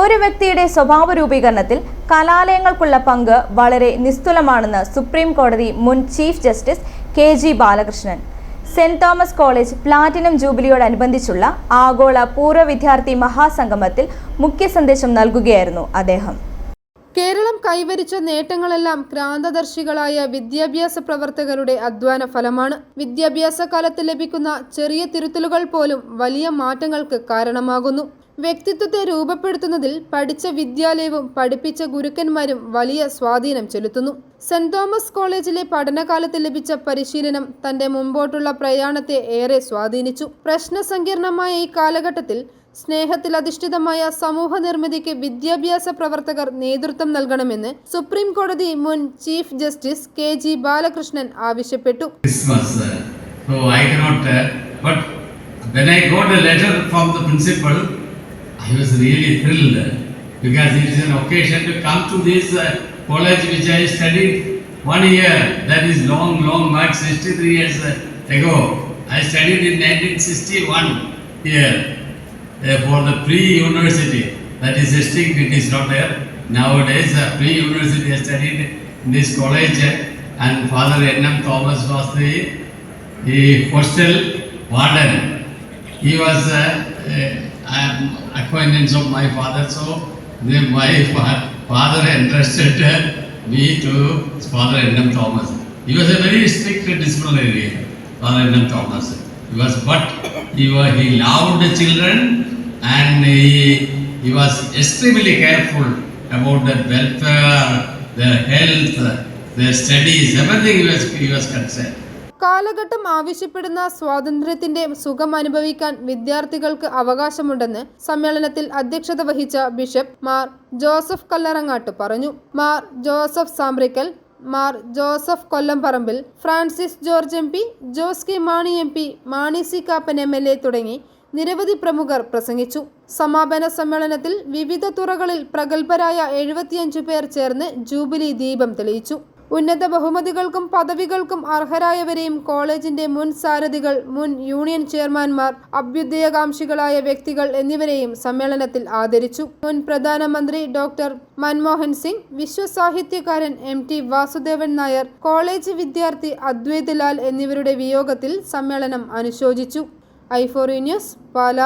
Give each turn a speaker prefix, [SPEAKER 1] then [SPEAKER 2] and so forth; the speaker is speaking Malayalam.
[SPEAKER 1] ഒരു വ്യക്തിയുടെ സ്വഭാവ രൂപീകരണത്തിൽ കലാലയങ്ങൾക്കുള്ള പങ്ക് വളരെ നിസ്തുലമാണെന്ന് സുപ്രീം കോടതി മുൻ chief justice K G Balakrishnan. Saint Thomas college platinum ജൂബിലിയോടനുബന്ധിച്ചുള്ള ആഗോള പൂർവ വിദ്യാർത്ഥി മഹാസംഗമത്തിൽ മുഖ്യ സന്ദേശം നൽകുകയായിരുന്നു അദ്ദേഹം.
[SPEAKER 2] കേരളം കൈവരിച്ച നേട്ടങ്ങളെല്ലാം ക്രാന്തദർശികളായ വിദ്യാഭ്യാസ പ്രവർത്തകരുടെ അധ്വാന ഫലമാണ്. വിദ്യാഭ്യാസ കാലത്ത് ലഭിക്കുന്ന ചെറിയ തിരുത്തലുകൾ പോലും വലിയ മാറ്റങ്ങൾക്ക് കാരണമാകുന്നു. വ്യക്തിത്വത്തെ രൂപപ്പെടുത്തുന്നതിൽ പഠിച്ച വിദ്യാലയവും പഠിപ്പിച്ച ഗുരുക്കന്മാരും വലിയ സ്വാധീനം ചെലുത്തുന്നു. സെന്റ് തോമസ് കോളേജിലെ പഠനകാലത്ത് ലഭിച്ച പരിശീലനം തന്റെ മുമ്പോട്ടുള്ള പ്രയാണത്തെ ഏറെ സ്വാധീനിച്ചു. പ്രശ്നസങ്കീർണമായ ഈ കാലഘട്ടത്തിൽ സ്നേഹത്തിൽ അധിഷ്ഠിതമായ സമൂഹ നിർമ്മിതിക്ക് വിദ്യാഭ്യാസ പ്രവർത്തകർ നേതൃത്വം നൽകണമെന്ന് സുപ്രീം കോടതി മുൻ chief justice K G Balakrishnan ആവശ്യപ്പെട്ടു.
[SPEAKER 3] Uh, uh, but when I got a letter from the principal, I was really thrilled because it is an occasion to come to this uh, college which I studied one year. That is long, long back, 63 years uh, ago. I studied in 1961 here uh, for the pre-university. That is extinct, it is not there. Nowadays, uh, pre-university I studied in this college uh, and Father N.M. Thomas was the, the hostel warden. He was uh, uh, an acquaintance of my father, so then my fa- father entrusted me to Father N.M. Thomas. He was a very strict disciplinarian, Father N.M. Thomas. He was, but he, was, he loved the children and he, he was extremely careful about their welfare, their health, their studies, everything he was, he was concerned.
[SPEAKER 2] കാലഘട്ടം ആവശ്യപ്പെടുന്ന സ്വാതന്ത്ര്യത്തിന്റെ സുഖം അനുഭവിക്കാൻ വിദ്യാർത്ഥികൾക്ക് അവകാശമുണ്ടെന്ന് സമ്മേളനത്തിൽ അധ്യക്ഷത വഹിച്ച ബിഷപ്പ് മാർ ജോസഫ് കല്ലറങ്ങാട്ട് പറഞ്ഞു. Mar Joseph Sambrickal Mar Joseph Kollamparambil Francis George M P Jose K Mani M P Mani C Kappan M L A തുടങ്ങി നിരവധി പ്രമുഖർ പ്രസംഗിച്ചു. സമാപന സമ്മേളനത്തിൽ വിവിധ തുറകളിൽ പ്രഗത്ഭരായ എഴുപത്തിയഞ്ചു പേർ ചേർന്ന് ജൂബിലി ദീപം തെളിയിച്ചു. ഉന്നത ബഹുമതികൾക്കും പദവികൾക്കും അർഹരായവരെയും കോളേജിന്റെ മുൻ സാരഥികൾ മുൻ യൂണിയൻ ചെയർമാൻമാർ അഭ്യുദയകാംക്ഷികളായ വ്യക്തികൾ എന്നിവരെയും സമ്മേളനത്തിൽ ആദരിച്ചു. മുൻ പ്രധാനമന്ത്രി ഡോക്ടർ മൻമോഹൻ സിംഗ് വിശ്വസാഹിത്യകാരൻ M. T. Vasudevan Nair college വിദ്യാർത്ഥി അദ്വൈത് ലാൽ എന്നിവരുടെ വിയോഗത്തിൽ സമ്മേളനം അനുശോചിച്ചു. ഐഫോറി ന്യൂസ് പാല.